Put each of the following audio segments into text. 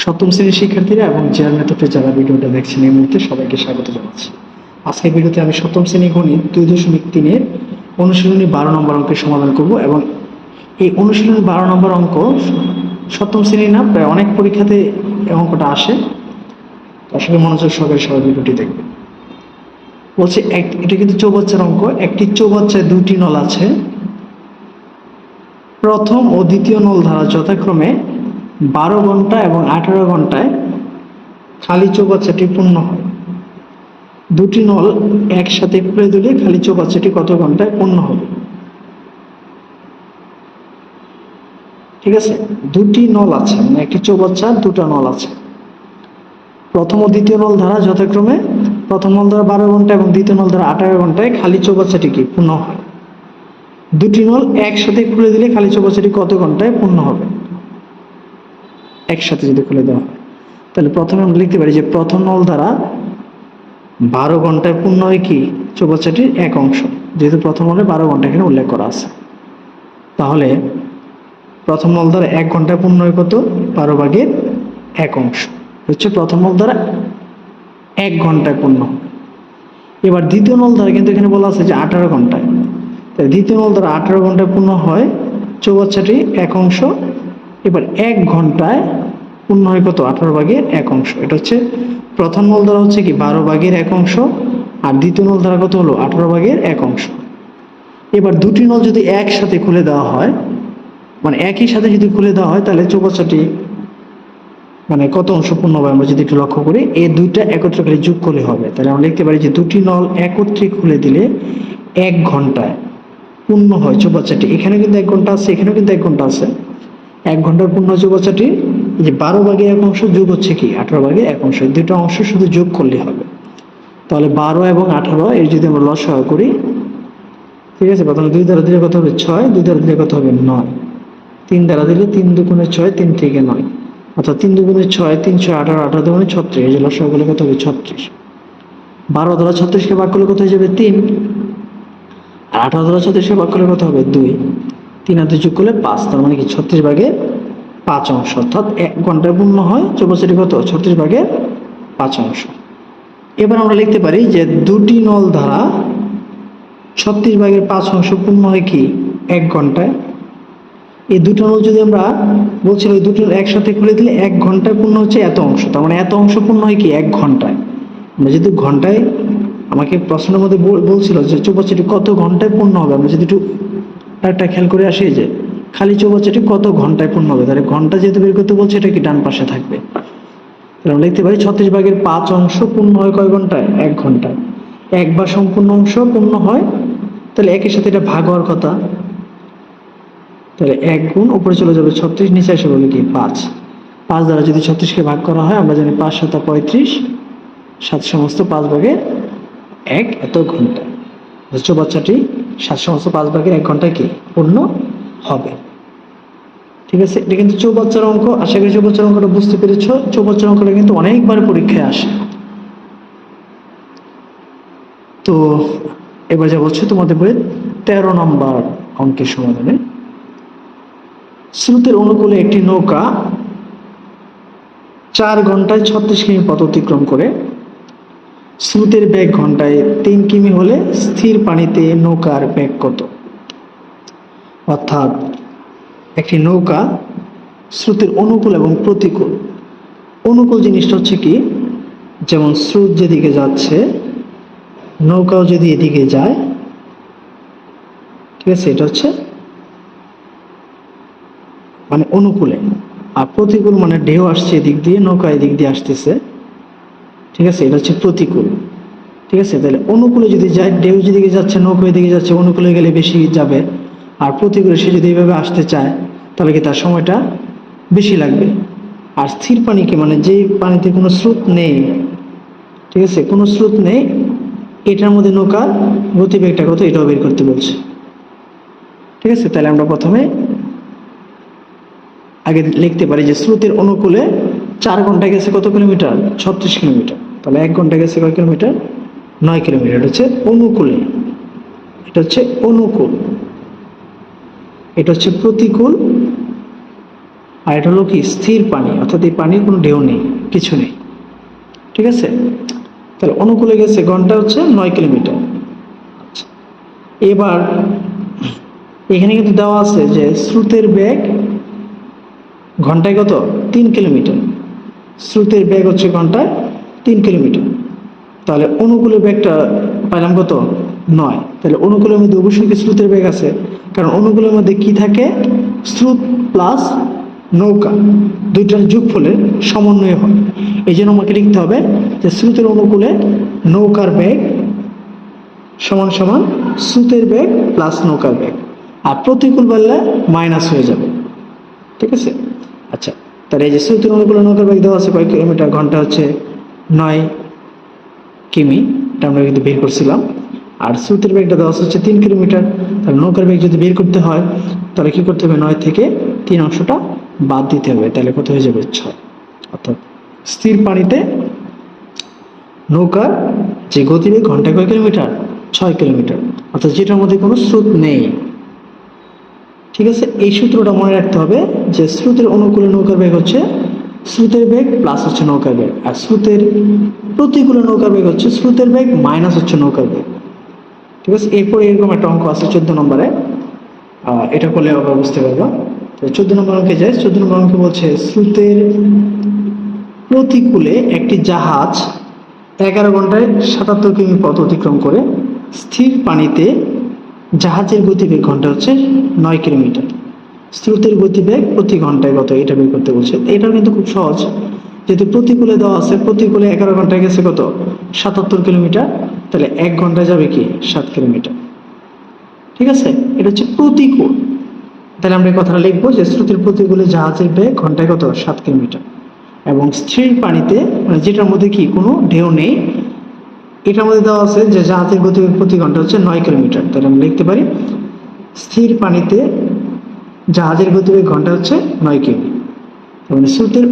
সপ্তম শ্রেণির শিক্ষার্থীরা এবং জেয়ার মেথডে যারা ভিডিওটা দেখছেন এই মুহূর্তে সবাইকে স্বাগত জানাচ্ছি। আজকের ভিডিওতে আমি সপ্তম শ্রেণি গণিত দুই দশমিক তিনের অনুশীলনী বারো নম্বর অঙ্কের সমাধান করব এবং এই অনুশীলনী বারো নম্বর অঙ্ক সপ্তম শ্রেণি না প্রায় অনেক পরীক্ষাতে এই অঙ্কটা আসে। আসলে মনোযোগ সহকারে সবাই ভিডিওটি দেখবে। বলছে এক, এটা কিন্তু চৌবাচ্চার অঙ্ক। একটি চৌবাচ্চায় দুটি নল আছে। প্রথম ও দ্বিতীয় নল ধারা যথাক্রমে বারো ঘণ্টা এবং আঠারো ঘন্টায় খালি চৌবাচ্চাটি পূর্ণ হয়। দুটি নল একসাথে খুলে দিলে খালি চৌবাচ্চাটি কত ঘন্টায় পূর্ণ হবে? ঠিক আছে? দুটি নল আছে মানে একটি চৌবাচ্চা দুটো নল আছে। প্রথম ও দ্বিতীয় নল ধারা যথাক্রমে প্রথম নল ধারা বারো ঘণ্টা এবং দ্বিতীয় নল ধারা আঠারো ঘন্টায় খালি চৌবাচ্চাটি কি? পূর্ণ হয়। দুটি নল একসাথে খুলে দিলে খালি চৌবাচ্চাটি কত ঘন্টায় পূর্ণ হবে? একসাথে যদি খুলে দেওয়া হয়। তাহলে প্রথমে আমরা লিখতে পারি যে প্রথম নল দ্বারা বারো ঘন্টায় পূর্ণ হয় কি? চৌবাচ্চাটির এক অংশ। যেহেতু প্রথম নলে বারো ঘণ্টা এখানে উল্লেখ করা আছে। তাহলে প্রথম নল দ্বারা এক ঘন্টায় পূর্ণ হয় কত? বারো ভাগের এক অংশ। হচ্ছে প্রথম নল দ্বারা এক ঘন্টায় পূর্ণ এবার দ্বিতীয় নল দ্বারা কিন্তু এখানে বলা আছে যে আঠারো ঘন্টায়। তাই দ্বিতীয় নল দ্বারা আঠারো ঘন্টায় পূর্ণ হয় চৌবাচ্চাটি এক অংশ। এবার এক ঘন্টায় পূর্ণ হয় কত? আঠারো ভাগের এক অংশ। এটা হচ্ছে প্রথম নল দ্বারা হচ্ছে কি? বারো ভাগের এক অংশ। আর দ্বিতীয় নল দ্বারা কত হলো? আঠারো ভাগের এক অংশ। এবার দুটি নল যদি একসাথে খুলে দেওয়া হয় মানে একই সাথে যদি খুলে দেওয়া হয়, তাহলে চৌবাচ্চাটি মানে কত অংশ পূর্ণ হবে? আমরা যদি একটু লক্ষ্য করি, এই দুইটা একত্রে খালি যোগ করলে হবে। তাহলে আমরা লিখতে পারি যে দুটি নল একত্রে খুলে দিলে এক ঘন্টায় পূর্ণ হয় চৌবাচ্চাটি এখানে কিন্তু এক ঘণ্টা আছে, এখানেও কিন্তু এক ঘণ্টা আছে। এক ঘণ্টার পূর্ণ চৌবাচ্চাটি যে বারো ভাগে এক অংশ যোগ হচ্ছে কি? আঠারো ভাগে এক অংশ। দুটো অংশ শুধু যোগ করলে হবে। তাহলে বারো এবং আঠারো, এর যদি আমরা লসাগু করি, ঠিক আছে? প্রথমে দুই দ্বারা দিলে কত হবে? ছয়। দুই দ্বারা দিলে কত হবে? নয়। তিন দ্বারা দিলে তিন দুগুণে ছয়, তিন থেকে নয়। অর্থাৎ তিন দুগুণে ছয় তিন ছয় আঠারো আঠারো দুগুণে ছত্রিশ। এই যে লসাগু করলে কত হবে? ছত্রিশ। বারো দ্বারা ছত্রিশকে ভাগ করলে কত হয়ে যাবে? তিন। আর আঠারো দ্বারা ছত্রিশকে ভাগ করলে কত হবে? দুই। তিন আর দুই যোগ করলে পাঁচ। তার মানে কি? ছত্রিশ ভাগের পাঁচ অংশ, অর্থাৎ এক ঘন্টায় পূর্ণ হয় চৌবাচ্চাটি কত ছত্রিশ ভাগের পাঁচ অংশ। এবার আমরা লিখতে পারি যে দুটি নল দ্বারা ছত্রিশ ভাগের পাঁচ অংশ পূর্ণ হয় কি? এক ঘন্টায়। এই দুটো নল যদি আমরা বলছিলাম ওই দুটো একসাথে খুলে দিলে এক ঘন্টায় পূর্ণ হচ্ছে এত অংশ। তার মানে এত অংশ পূর্ণ হয় কি? এক ঘন্টায়। আমরা যদি ঘন্টায় আমাকে প্রশ্নের মধ্যে বল- বলছিল যে চৌবাচ্চাটি কত ঘন্টায় পূর্ণ হবে? আমরা যদি একটু একটা খেয়াল করে আসি যে খালি চৌবাচ্চাটি কত ঘন্টায় পূর্ণ হবে? তাহলে ঘণ্টা যেহেতু বের করতে বলছে, এটা কি ডান পাশে থাকবে? তাহলে আমরা লিখতে পারি ছত্রিশ ভাগের পাঁচ অংশ পূর্ণ হয় কয় ঘন্টায়? এক ঘন্টায়। একবার সম্পূর্ণ অংশ পূর্ণ হয়, তাহলে একের সাথে এটা ভাগ হওয়ার কথা। তাহলে এক গুণ উপরে চলে যাবে ছত্রিশ, নিচে এসে বলে কি? পাঁচ। পাঁচ দ্বারা যদি ছত্রিশকে ভাগ করা হয়, আমরা জানি পাঁচ সাতা পঁয়ত্রিশ, সাত সমস্ত পাঁচ ভাগের এক এত ঘণ্টা চৌবাচ্চাটি সাত সমস্ত পাঁচ ভাগের এক ঘন্টায় কি? পূর্ণ হবে। ঠিক আছে? এটা কিন্তু চৌবাচ্চার অঙ্ক। আশা করি চৌবাচ্চার অঙ্কটা বুঝতে পেরেছ। চৌবাচ্চার অঙ্কটা কিন্তু অনেকবার পরীক্ষায় আসে। তো এবার যা বলছে তোমাদের বইয়ের তেরো নম্বর অঙ্কের সমাধানে। স্রোতের অনুকূলে একটি নৌকা চার ঘন্টায় ছত্রিশ কিমি পথ অতিক্রম করে। স্রোতের বেগ ঘন্টায় তিন কিমি হলে স্থির পানিতে নৌকার বেগ কত? অর্থাৎ একটি নৌকা স্রোতের অনুকূল এবং প্রতিকূল। অনুকূল জিনিসটা হচ্ছে কি? যেমন স্রোত যেদিকে যাচ্ছে, নৌকাও যদি এদিকে যায়, ঠিক আছে, এটা হচ্ছে মানে অনুকূলে। আর প্রতিকূল মানে ঢেউ আসছে এদিক দিয়ে, নৌকা এদিক দিয়ে আসতেছে, ঠিক আছে, এটা হচ্ছে প্রতিকূল। ঠিক আছে, তাহলে অনুকূলে যদি যায়, ঢেউ যেদিকে যাচ্ছে, নৌকা এদিকে যাচ্ছে, অনুকূলে গেলে বেশি যাবে। আর প্রতিকূলে সে যদি এইভাবে আসতে চায়, তাহলে কি তার সময়টা বেশি লাগবে? আর স্থির পানিকে মানে যে পানিতে কোনো স্রোত নেই, ঠিক আছে? কোনো স্রোত নেই, এটার মধ্যে নৌকার গতিবেগটা কত এটাও বের করতে বলছে। ঠিক আছে? তাহলে আমরা প্রথমে আগে লিখতে পারি যে স্রোতের অনুকূলে চার ঘণ্টা গেছে কত কিলোমিটার? ছত্রিশ কিলোমিটার। তাহলে এক ঘণ্টা গেছে কয় কিলোমিটার? নয় কিলোমিটার। এটা হচ্ছে অনুকূলে। এটা হচ্ছে অনুকূল। এটা হচ্ছে প্রতিকূল আর এটা হলো কি? স্থির পানি। অর্থাৎ এই পানির কোনো ঢেউ নেই, কিছু নেই। ঠিক আছে? তাহলে অনুকূলে গেছে ঘণ্টা হচ্ছে নয় কিলোমিটার। আচ্ছা। এবার এখানে কিন্তু দেওয়া আছে যে স্রোতের বেগ ঘন্টায় কত? তিন কিলোমিটার। স্রোতের বেগ হচ্ছে ঘন্টায় তিন কিলোমিটার। তাহলে অনুকূলের বেগটা পাইলাম কত? নয়। তাহলে অনুকূলের মধ্যে অবশ্যই কি স্রোতের বেগ আছে? কারণ অনুকূলের মধ্যে কি থাকে? স্রোত প্লাস নৌকা। দুইটার যোগফলের সমন্বয় হয়। এই জন্য আমাকে লিখতে হবে যে স্রোতের অনুকূলে নৌকার বেগ সমান সমান স্রোতের বেগ প্লাস নৌকার বেগ। আর প্রতিকূল বললে মাইনাস হয়ে যাবে। ঠিক আছে? আচ্ছা তাহলে এই যে স্রোতের অনুকূলে নৌকার বেগ দেওয়া আছে কয়েক কিলোমিটার? ঘণ্টা হচ্ছে নয় কিমি। এটা আমরা কিন্তু বের করছিলাম। আর স্রোতের বেগটা আছে হচ্ছে তিন কিলোমিটার। তাহলে নৌকার বেগ যদি বের করতে হয়, তাহলে কি করতে হবে? নয় থেকে তিন অংশটা বাদ দিতে হবে। তাহলে কত হয়ে যাবে? ছয়। অর্থাৎ স্থির পানিতে নৌকার যে গতিবেগ ঘণ্টা কয় কিলোমিটার? ছয় কিলোমিটার। অর্থাৎ যেটার মধ্যে কোনো স্রোত নেই। ঠিক আছে? এই সূত্রটা মনে রাখতে হবে যে স্রোতের অনুকূলে নৌকার বেগ হচ্ছে স্রোতের বেগ প্লাস হচ্ছে নৌকার বেগ আর স্রোতের প্রতিকূলে নৌকার বেগ হচ্ছে স্রোতের বেগ মাইনাস হচ্ছে নৌকার বেগ ঠিক আছে এরপরে এরকম একটা অঙ্ক আছে চোদ্দ নম্বরে। এটা করলে আবার বুঝতে পারব। চোদ্দ নম্বর অঙ্কে যায় চোদ্দ নম্বর অঙ্কে বলছে স্রোতের প্রতিকূলে একটি জাহাজ এগারো ঘন্টায় সাতাত্তর কিমি পথ অতিক্রম করে স্থির পানিতে জাহাজের গতিবেগ ঘণ্টা হচ্ছে নয় কিলোমিটার। স্রোতের গতিবেগ প্রতি ঘন্টায় কত? এটা বের করতে বলছে। এটাও কিন্তু খুব সহজ। যেহেতু প্রতিকূলে দেওয়া আছে, প্রতিকূলে এগারো ঘন্টায় গেছে কত? সাতাত্তর কিলোমিটার। তাহলে এক ঘন্টায় যাবে কি? সাত কিলোমিটার। ঠিক আছে? এটা হচ্ছে প্রতিকূল। তাহলে আমরা কথাটা লিখব যে স্রোতের প্রতিকূলে জাহাজের বেগ ঘন্টায় কত? সাত কিলোমিটার। এবং স্থির পানিতে মানে যেটার মধ্যে কি? কোনো ঢেউ নেই। এটার মধ্যে দেওয়া আছে যে জাহাজের গতিবেগ প্রতি ঘণ্টা হচ্ছে নয় কিলোমিটার। তাহলে আমরা লিখতে পারি, স্থির পানিতে জাহাজের গতিবেগ ঘণ্টা হচ্ছে নয় কিমি মানে স্রোতের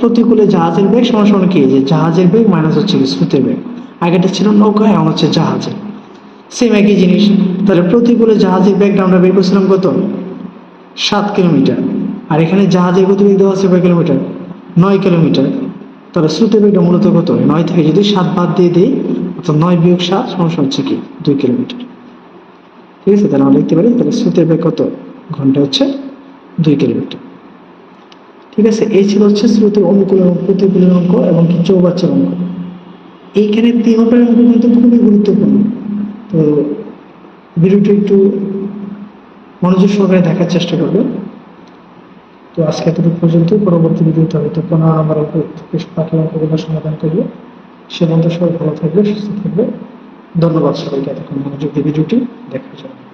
প্রতিকূলে জাহাজের বেগ সমান সমান কি? যে জাহাজের বেগ মাইনাস হচ্ছে স্রোতের বেগ আগেটা ছিল নৌকা, এখন হচ্ছে জাহাজের সেম একই জিনিস। তাহলে প্রতিকূলে জাহাজের বেগটা আমরা বের করছিলাম কত? সাত কিলোমিটার। আর এখানে জাহাজের গতিবেগ দেওয়া আছে কয় কিলোমিটার? নয় কিলোমিটার। তাহলে স্রোতের বেগটা মূলত কত? নয় থেকে যদি সাত বাদ দিয়ে দিই, অর্থাৎ নয় বিয়োগ সাত, সমস্যা হচ্ছে কি? দুই কিলোমিটার। ঠিক আছে? তাহলে আমরা লিখতে পারি, তাহলে স্রোতের বেগ কত? ঘণ্টা হচ্ছে দুই কিলোমিটার। ঠিক আছে? এই ছিল হচ্ছে স্রোতের অনুকূল এবং প্রতিকূলের অঙ্ক এবং কি চৌবাচ্চার অঙ্ক। এইখানে নম্বরের অঙ্ক কিন্তু খুবই গুরুত্বপূর্ণ। তো ভিডিওটি একটু মনোযোগ সহকারে দেখার চেষ্টা করবে তো আজকে এতটুকু পর্যন্ত, পরবর্তী ভিডিওতে হয়তো পনেরো নম্বর অঙ্ক বাকি অঙ্কগুলো সমাধান করবে সে পর্যন্ত সবাই ভালো থাকবে, সুস্থ থাকবে। ধন্যবাদ সবাইকে এতক্ষণ মনোযোগ দিয়ে ভিডিওটি দেখার জন্য।